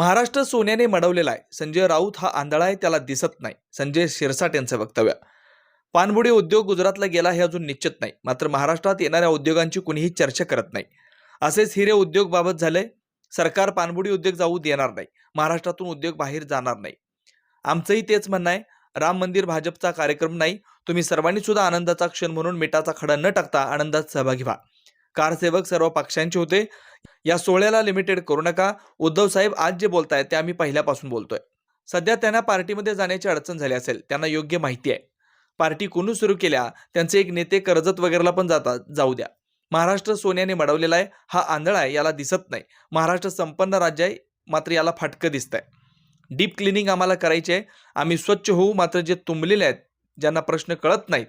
महाराष्ट्र सोन्याने मडवलेला आहे. संजय राऊत हा आंधळा आहे त्याला दिसत नाही. संजय शिरसाट यांचं वक्तव्य. पानबुडी उद्योग गुजरातला गेला हे अजून निश्चित नाही. मात्र महाराष्ट्रात येणाऱ्या उद्योगांची कुणीही चर्चा करत नाही. असेच हिरे उद्योगबाबत झाले सरकार पानबुडी उद्योग जाऊ देणार नाही. महाराष्ट्रातून उद्योग बाहेर जाणार नाही. आमचंही तेच म्हणणं आहे. राम मंदिर भाजपचा कार्यक्रम नाही. तुम्ही सर्वांनी सुद्धा आनंदाचा क्षण म्हणून मिठाचा खडा न टाकता आनंदात सहभागी व्हा. कारसेवक सर्व पक्षांचे होते. या सोहळ्याला लिमिटेड करू नका. उद्धव साहेब आज जे बोलतायत ते आम्ही पहिल्यापासून बोलतोय. सध्या त्यांना पार्टीमध्ये जाण्याची अडचण झाली असेल त्यांना योग्य माहिती आहे. पार्टी कोणी सुरू केल्या त्यांचे एक नेते कर्जत वगैरेला पण जातात जाऊ द्या. महाराष्ट्र सोन्याने मडवलेला आहे हा आंधळा आहे याला दिसत नाही. महाराष्ट्र संपन्न राज्य आहे मात्र याला फाटकं दिसतंय. डीप क्लिनिंग आम्हाला करायची आहे. आम्ही स्वच्छ होऊ मात्र जे तुंबलेले आहेत ज्यांना प्रश्न कळत नाहीत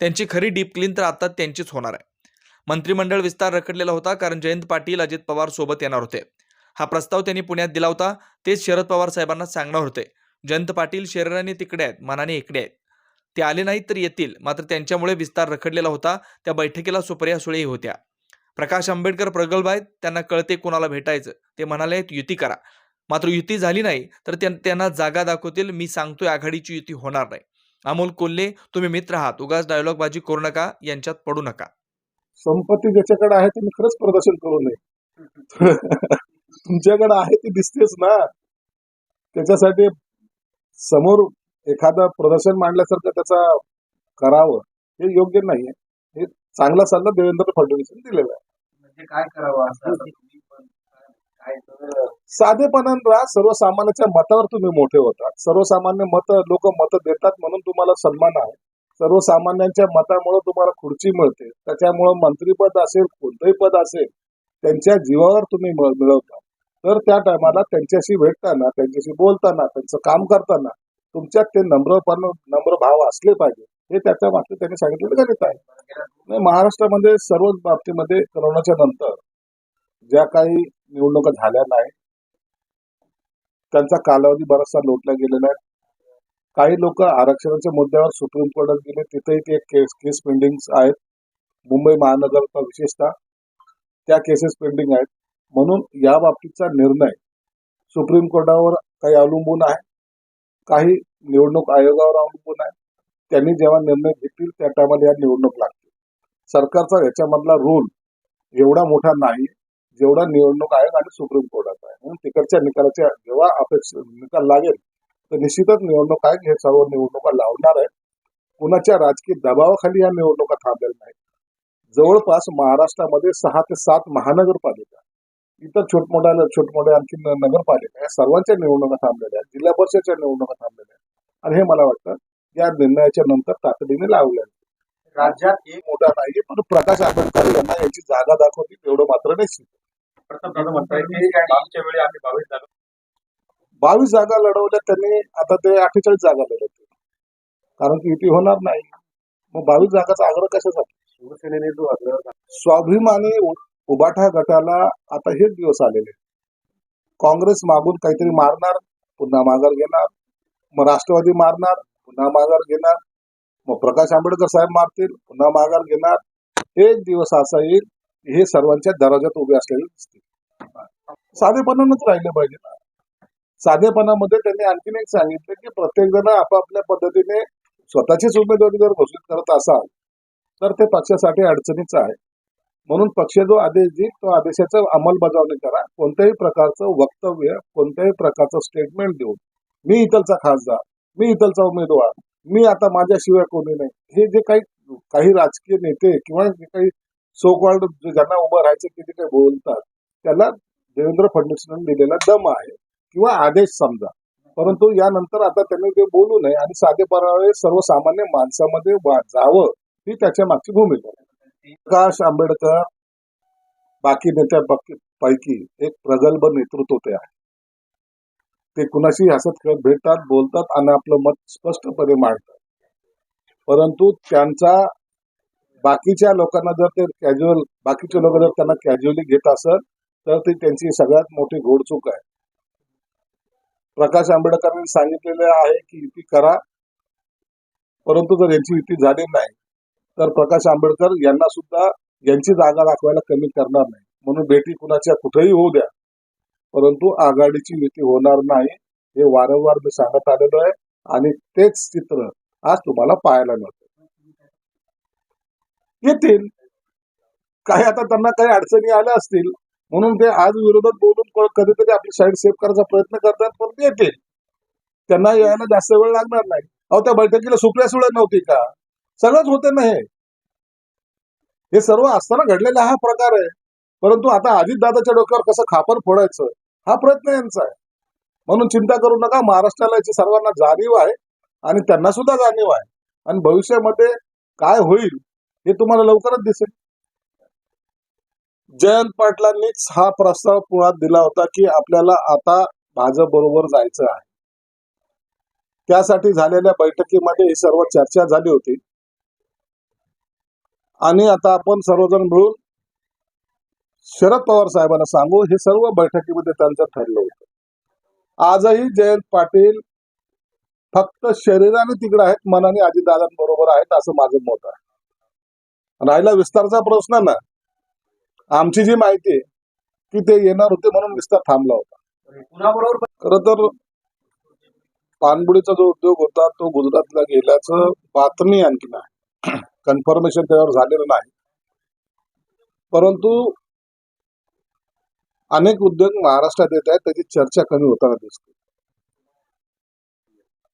त्यांची खरी डीप क्लीन तर आता त्यांचीच होणार आहे. मंत्रिमंडळ विस्तार रखडलेला होता कारण जयंत पाटील अजित पवार सोबत येणार होते. हा प्रस्ताव त्यांनी पुण्यात दिला होता. तेच शरद पवार साहेबांना सांगणार होते. जयंत पाटील शरीराने तिकडे आहेत मनाने इकडे आहेत. ते आले नाहीत तर येतील मात्र त्यांच्यामुळे विस्तार रखडलेला होता. त्या बैठकीला सुप्रिया सुळेही होत्या. प्रकाश आंबेडकर प्रगल्भ आहेत त्यांना कळते कोणाला भेटायचं. ते म्हणाले युती करा. मात्र युती झाली नाही तर त्यां- त्यांना जागा दाखवतील मी सांगतोय आघाडीची युती होणार नाही. अमोल कोल्हे तुम्ही मित्र आहात उगाच डायलॉगबाजी करू नका यांच्यात पडू नका. संपत्ती ज्याच्याकडे आहे त्यांनी खरंच प्रदर्शन करू नये. तुमच्याकडे आहे ती दिसतेच ना. त्याच्यासाठी समोर एखादं प्रदर्शन मांडल्यासारखं त्याचा करावं हे योग्य नाहीये. हे चांगला सल्ला देवेंद्र फडणवीस दिलेला आहे. म्हणजे काय करावं असं? साधेपणानं सर्वसामान्याच्या मतावर तुम्ही मोठे होतात. सर्वसामान्य मत लोक मत देतात म्हणून तुम्हाला सन्मान आहे. सर्वसामान्यांच्या मतामुळे तुम्हाला खुर्ची मिळते. त्याच्यामुळं मंत्रीपद असेल कोणतंही पद असेल त्यांच्या जीवावर तुम्ही मिळवता. तर त्या टायमाला त्यांच्याशी भेटताना त्यांच्याशी बोलताना त्यांचं काम करताना तुमच्यात ते नम्रपण नम्र भाव असले पाहिजे. हे त्याच्या मागचे त्यांनी सांगितलेलं गणित आहे. महाराष्ट्रामध्ये सर्वच बाबतीमध्ये कोरोनाच्या नंतर ज्या काही निवडणुका झाल्या नाही त्यांचा कालावधी बराचसा लोटला गेलेला आहे. काही लोक आरक्षणाच्या मुद्द्यावर सुप्रीम कोर्टात गेले. तिथेही ते केस केस पेंडिंग आहेत. मुंबई महानगरचा विशेषतः त्या केसेस पेंडिंग आहेत. म्हणून या बाबतीचा निर्णय सुप्रीम कोर्टावर काही अवलंबून आहे. काही निवडणूक आयोगावर अवलंबून आहे. त्यांनी जेव्हा निर्णय घेतील त्या टायमाला या निवडणूक लागतील. सरकारचा याच्यामधला रोल एवढा मोठा नाही जेवढा निवडणूक आयोग आणि सुप्रीम कोर्टाचा आहे. म्हणून तिकडच्या निकालाच्या जेव्हा अपेक्षा निकाल लागेल तर निश्चितच निवडणूक आयोग हे सर्व निवडणुका लावणार आहे कुणाच्या राजकीय दबावाखाली या निवडणुका थांबलेल्या नाहीत. जवळपास महाराष्ट्रामध्ये सहा ते सात महानगरपालिका इतर छोटमोठ्या छोटमोठ्या आणखी नगरपालिका या सर्वांच्या निवडणुका थांबलेल्या आहेत. जिल्हा परिषदच्या निवडणुका थांबलेल्या आहेत. आणि हे मला वाटतं या निर्णयाच्या नंतर तातडीने लावल्या राज्यात एक मोठा नाहीये पण प्रकाश आंबेडकर यांना याची जागा दाखवली तेवढं मात्र निश्चित प्रथम म्हणताय की मागच्या वेळी आम्ही बावीस झालो. बावीस जागा लढवल्या त्यांनी आता ते अठ्ठेचाळीस जागा लढवतील. कारण की युती होणार नाही. मग बावीस जागाचा आग्रह कशासाठी? शिवसेनेने जो आग्रह स्वाभिमानी उबाठा गटाला आता हेच दिवस आलेले. काँग्रेस मागून काहीतरी मारणार पुन्हा माघार घेणार. मग राष्ट्रवादी मारणार पुन्हा माघार घेणार. मग प्रकाश आंबेडकर साहेब मारतील पुन्हा माघार घेणार. एक दिवस असा येईल हे सर्वांच्या दराजात उभे असलेले दिसतील साधेपणानंच राहिले पाहिजे ना. साधेपणामध्ये त्यांनी आणखीन एक सांगितलं की प्रत्येक जण आपापल्या पद्धतीने स्वतःचीच उमेदवारी जर घोषित करत असाल तर ते पक्षासाठी अडचणीचं आहे. म्हणून पक्ष जो आदेश देईल तो आदेशाचा अंमलबजावणी करा. कोणत्याही प्रकारचं वक्तव्य कोणत्याही प्रकारचं स्टेटमेंट देऊन मी इथलचा खासदार मी इथलचा उमेदवार मी आता माझ्याशिवाय कोणी नाही. हे जे काही काही राजकीय नेते किंवा जे काही सो कॉल्ड ज्यांना उभं राहायचं ते जे काही बोलतात त्याला देवेंद्र फडणवीसांनी दिलेला दम आहे. किंवा आदेश समजा. परंतु यानंतर आता त्यांनी ते बोलू नये आणि साधेपणाने सर्वसामान्य माणसामध्ये वा- जावं ही त्याच्या मागची भूमिका प्रकाश आंबेडकर बाकी नेत्या पैकी एक प्रगल्भ नेतृत्व ते आहे. ते कुणाशी हसत खेळत भेटतात बोलतात आणि आपलं मत स्पष्टपणे मांडतात. परंतु त्यांचा बाकीच्या लोकांना जर ते कॅज्युअल बाकीचे लोक जर त्यांना कॅज्युअली घेत असेल तर ती त्यांची सगळ्यात मोठी घोडचूक आहे. प्रकाश आंबेडकरांनी सांगितलेले आहे की युती करा परंतु जर यांची युती झाली नाही तर प्रकाश आंबेडकर यांना सुद्धा यांची जागा दाखवायला कमी करणार नाही. म्हणून भेटी कुणाच्या कुठेही होऊ द्या परंतु आघाडीची युती होणार नाही हे वारंवार मी सांगत आलेलो आहे आणि तेच चित्र आज तुम्हाला पाहायला मिळतं येतील. काही आता त्यांना काही अडचणी आल्या असतील म्हणून ते आज विरोधात बोलून कधीतरी आपली साईड सेव्ह करायचा प्रयत्न करतात पण ते येतील. त्यांना यायला जास्त वेळ लागणार नाही. अहो त्या बैठकीला सुप्रिया सुळे नव्हती का? सगळंच होते ना हे. हे सर्व असताना घडलेला हा प्रकार आहे. परंतु आता अजितदादाच्या डोक्यावर कसं खापर फोडायचं हा प्रयत्न यांचा आहे. म्हणून चिंता करू नका महाराष्ट्राला याची सर्वांना जाणीव आहे आणि त्यांना सुद्धा जाणीव आहे. आणि भविष्यामध्ये काय होईल हे तुम्हाला लवकरच दिसेल. जयंत पाटलांनीच हा प्रस्ताव मुळात दिला होता की आपल्याला आता भाजप बरोबर जायचं आहे. त्यासाठी झालेल्या बैठकीमध्ये ही सर्व चर्चा झाली होती. आणि आता आपण सर्वजण मिळून शरद पवार साहेबांना सांगू हे सर्व बैठकीमध्ये त्यांचं ठरलं होतं. आजही जयंत पाटील फक्त शरीराने तिकडे आहेत मनाने आजीदादांबरोबर आहेत असं माझं मत आहे. राहिला विस्तारचा प्रश्न ना. आमची जी माहिती आहे की ते येणार होते म्हणून विस्तार थांबला होता. खर तर पाणबुडीचा जो उद्योग होता तो गुजरातला गेल्याचं बातमी आणखी नाही. कन्फर्मेशन त्यावर झालेलं नाही. परंतु अनेक उद्योग महाराष्ट्रात येत आहेत त्याची चर्चा कमी होताना दिसते.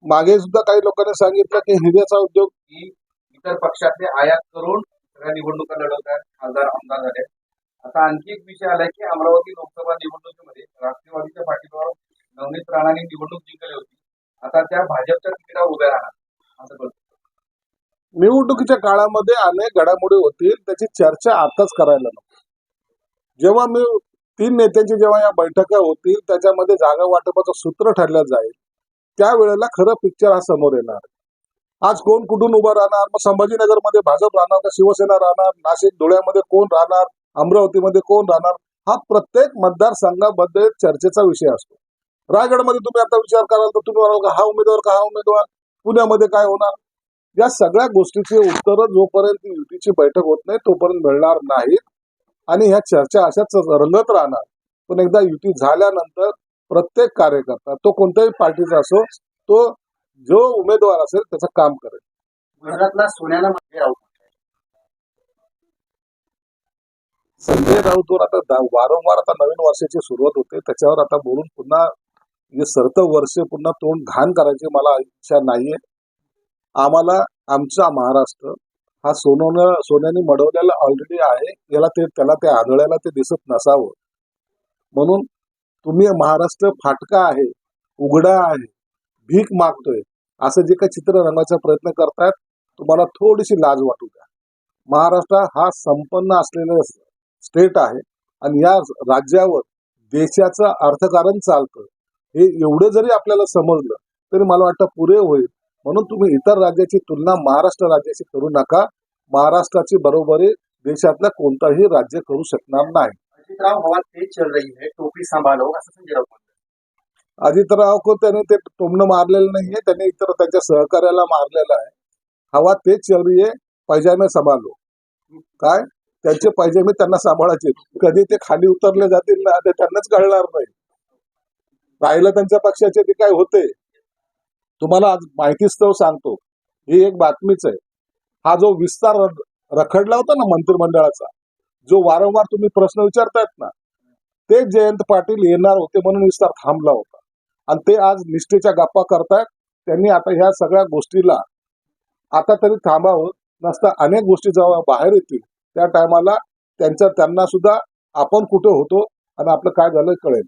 मागे सुद्धा काही लोकांनी सांगितलं की हिऱ्याचा उद्योग इतर पक्षातले आयात करून सगळ्या निवडणुका लढवत आहेत खासदार आमदार झाले. आता आणखी एक विषय आलाय की अमरावती लोकसभा निवडणुकीमध्ये राष्ट्रवादीच्या पाठीवर नवनीत राणाने निवडणूक जिंकली होती. आता त्या भाजपच्या तिकिटावर उभ्या राहणार. असं बोलतो निवडणुकीच्या काळामध्ये अनेक घडामोडी होतील त्याची चर्चा आताच करायला नको. जेव्हा मी तीन नेत्यांची जेव्हा या बैठका होतील त्याच्यामध्ये जागा वाटपाचं सूत्र ठरलं जाईल त्यावेळेला खरं पिक्चर हा समोर येणार. आज कोण कुठून उभं राहणार? मग संभाजीनगरमध्ये भाजप राहणार का? शिवसेना राहणार? नाशिक धुळ्यामध्ये कोण राहणार? अमरावतीमध्ये कोण राहणार? हा प्रत्येक मतदारसंघामध्ये चर्चेचा विषय असतो. रायगडमध्ये तुम्ही आता विचार कराल तर तुम्ही म्हणाल का हा उमेदवार का हा उमेदवार? पुण्यामध्ये काय होणार? या सगळ्या गोष्टीचे उत्तर जोपर्यंत युतीची बैठक होत नाही तोपर्यंत मिळणार नाहीत. आणि ह्या चर्चा अशाच रंगत राहणार. पण एकदा युती झाल्यानंतर प्रत्येक कार्यकर्ता तो कोणत्याही पार्टीचा असो तो जो उमेदवार असेल त्याचं काम करेल. सोन्याला म्हणजे राहू संजय राऊतवर आता वारंवार आता नवीन वर्षाची सुरुवात होते. त्याच्यावर आता बोलून पुन्हा जे वर्ष पुन्हा तोंड घाण करायची मला इच्छा नाहीये. आम्हाला आमचा महाराष्ट्र हा सोनं सोन्याने मडवलेला ऑलरेडी आहे. याला ते त्याला ते आदळायला ते दिसत नसावं. म्हणून तुम्ही महाराष्ट्र फाटका आहे उघडा आहे भीक मागतोय असं जे काही चित्र रंगाचा प्रयत्न करतात तुम्हाला थोडीशी लाज वाटू द्या. महाराष्ट्र हा संपन्न असलेला स्टेट आहे आणि या राज्यावर देशाचं अर्थकारण चालतं. हे एवढं जरी आपल्याला समजलं तरी मला वाटतं पुरे होईल. म्हणून तुम्ही इतर राज्याची तुलना महाराष्ट्र राज्याशी करू नका. महाराष्ट्राची बरोबरी देशातल्या कोणताही राज्य करू शकणार नाही. अजितराव हवा तेज चल रही है टोपी सांभाळो असं संजय राऊत म्हणतात. अजितराव को त्याने ते टोमणं मारलेलं नाहीये त्याने इतर त्यांच्या सहकार्याला मारलेलं आहे. हवा तेच चल रही आहे पैजामे सांभाळलो काय? त्यांचे पाहिजे मी त्यांना सांभाळायचे. कधी ते खाली उतरले जातील ना ते त्यांनाच कळणार नाही. राहिलं त्यांच्या पक्षाचे ते काय होते? तुम्हाला आज माहितीस्तव सांगतो. ही एक बातमीच आहे. हा जो विस्तार रखडला होता ना मंत्रिमंडळाचा जो वारंवार तुम्ही प्रश्न विचारतायत ना ते जयंत पाटील येणार होते म्हणून विस्तार थांबला होता. आणि ते आज निष्ठेच्या गप्पा करतायत. त्यांनी आता ह्या सगळ्या गोष्टीला आता तरी थांबावं नसता अनेक गोष्टी जेव्हा बाहेर येतील त्या टायमाला त्यांचा त्यांना सुद्धा आपण कुठं होतो आणि आपलं काय झालं कळेल.